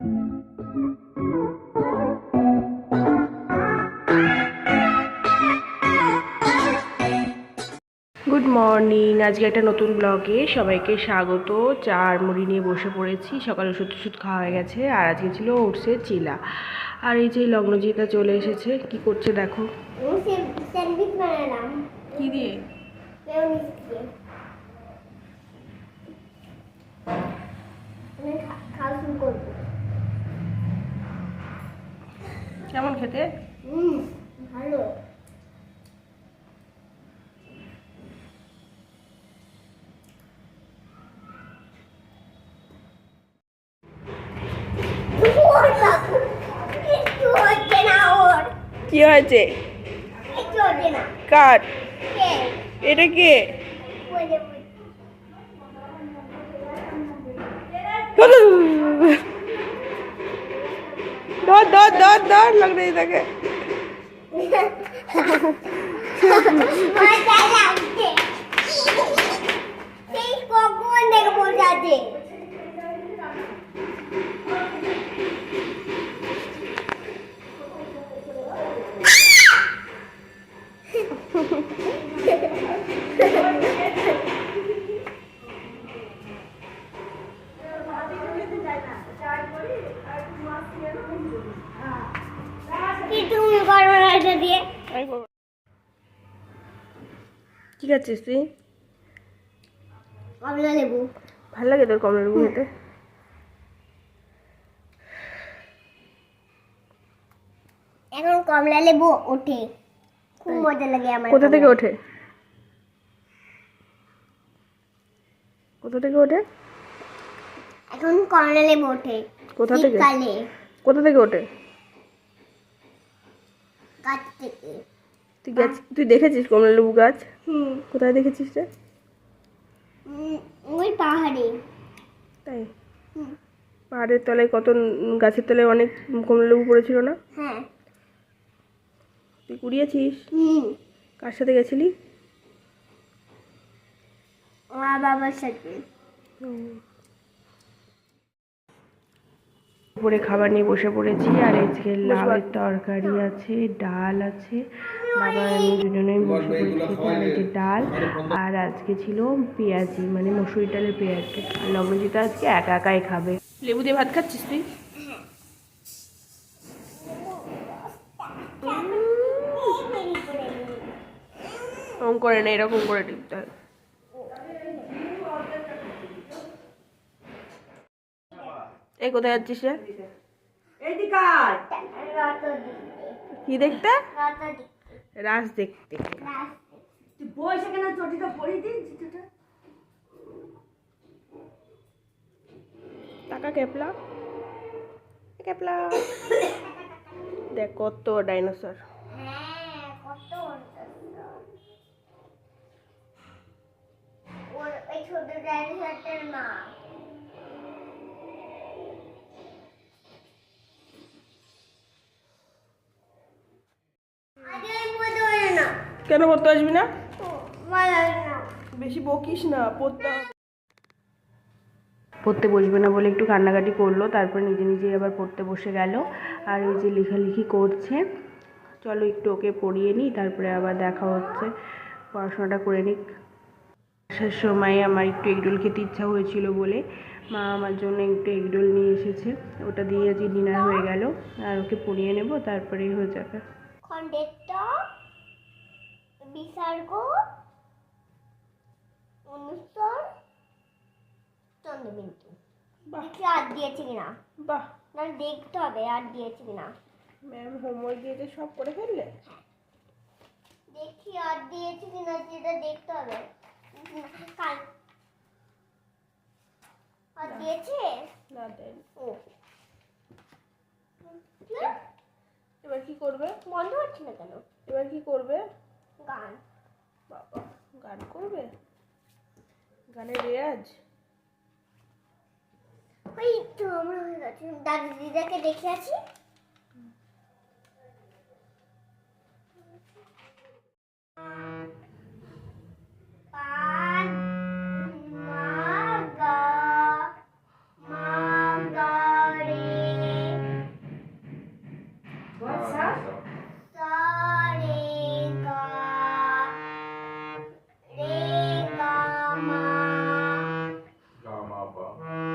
Good morning আজকে একটা নতুন ব্লগে সবাইকে স্বাগত। চা আর মুড়ি নিয়ে বসে পড়েছি। সকালে ওষুধ টষুধ খাওয়া হয়ে গেছে আর আজকে ছিল ওটসের চিলা। আর এই যে লগ্নজিতা চলে এসেছে কি করছে দেখো? কি দিয়ে? খা- খাওয়া শুরু করব। কেমন খেতে? হুম ভালো। কি হয়েছে? কার? এটা কে? বলে दौड़ दौड़ दौड़ दौड़ लग रही थके Thank you. দিয়ে। করব। তুই? কমলা লেবু। ভালো লাগে তোর কমলা লেবু খেতে। এখন কমলা লেবু ওঠে। খুব মজা লাগে আমার কোথা থেকে ওঠে? কোথা থেকে ওঠে? এখন কমলা লেবু ওঠে। কোথা থেকে? কোথা থেকে ওঠে? গাছ থেকে তুই গাছ তুই দেখেছিস কমলা লেবু গাছ? হুম। কোথায় দেখেছিস রে? ওই পাহাড়ে। তাই? পাহাড়ের তলায় কত গাছের তলায় অনেক কমলা লেবু পড়েছিল না? হ্যাঁ। তুই কুড়িয়েছিস? হুম। কার সাথে গেছিলি? আমার বাবার সাথে। উপরে খাবার নিয়ে বসে পড়েছি। আর আজকে লাউয়ের তরকারি আছে ডাল আছে। বাবা আমি দুজনেই বসে পড়েছি। আর যে ডাল। আর আজকে ছিল পেঁয়াজি মানে মসুরি ডালের পেঁয়াজি আর লবণজিতা আজকে একা একাই খাবে। লেবু দিয়ে ভাত খাচ্ছিস তুই? ওরকম করে না এরকম করে টিপতে হয় এই কোথায় যাচ্ছিস রে? কি দেখতে? রত রাস দেখতে। টাকা দেখ কত ডাইনোসর। হ্যাঁ ছোট ডাইনোসরটার মা আগে আমি পড়তে পারি না কেন পড়তে আসবি না? বেশি বকিস না পড়তে পড়তে বসবে না বলে একটু কান্নাকাটি করল তারপর নিজে নিজেই আবার পড়তে বসে গেল। আর ওই যে লেখালেখি করছে চলো একটু ওকে পড়িয়ে নিই তারপরে আবার দেখা হচ্ছে পড়াশোনাটা করে নিক। আসার সময় আমার একটু এগরোল খেতে ইচ্ছা হয়েছিল বলে মা আমার জন্য একটু এগরোল নিয়ে এসেছে ওটা দিয়ে আজকে ডিনার হয়ে গেল আর ওকে পড়িয়ে নেব তারপরেই হয়ে যাবে। বিসর্গ অনুস্বর চন্দ্রবিন্দু বাহ দেখি আর দিয়েছে কিনা বাহ না দেখতে হবে আর দিয়েছে কিনা ম্যাম হোমওয়ার্ক দিয়েছে সব করে ফেললে? দেখি আর দিয়েছে কিনা যেটা দেখতে হবে কাল আর দিয়েছে না দেন ও এবার কি করবে বন্ধ হচ্ছে না কেন এবার কি করবে গান। বাবা গান করবে? গানের রেয়াজ? ওই তো আমরা হয়ে গেছি। দাদু দিদাকে দেখে আছি। What's up? Combo.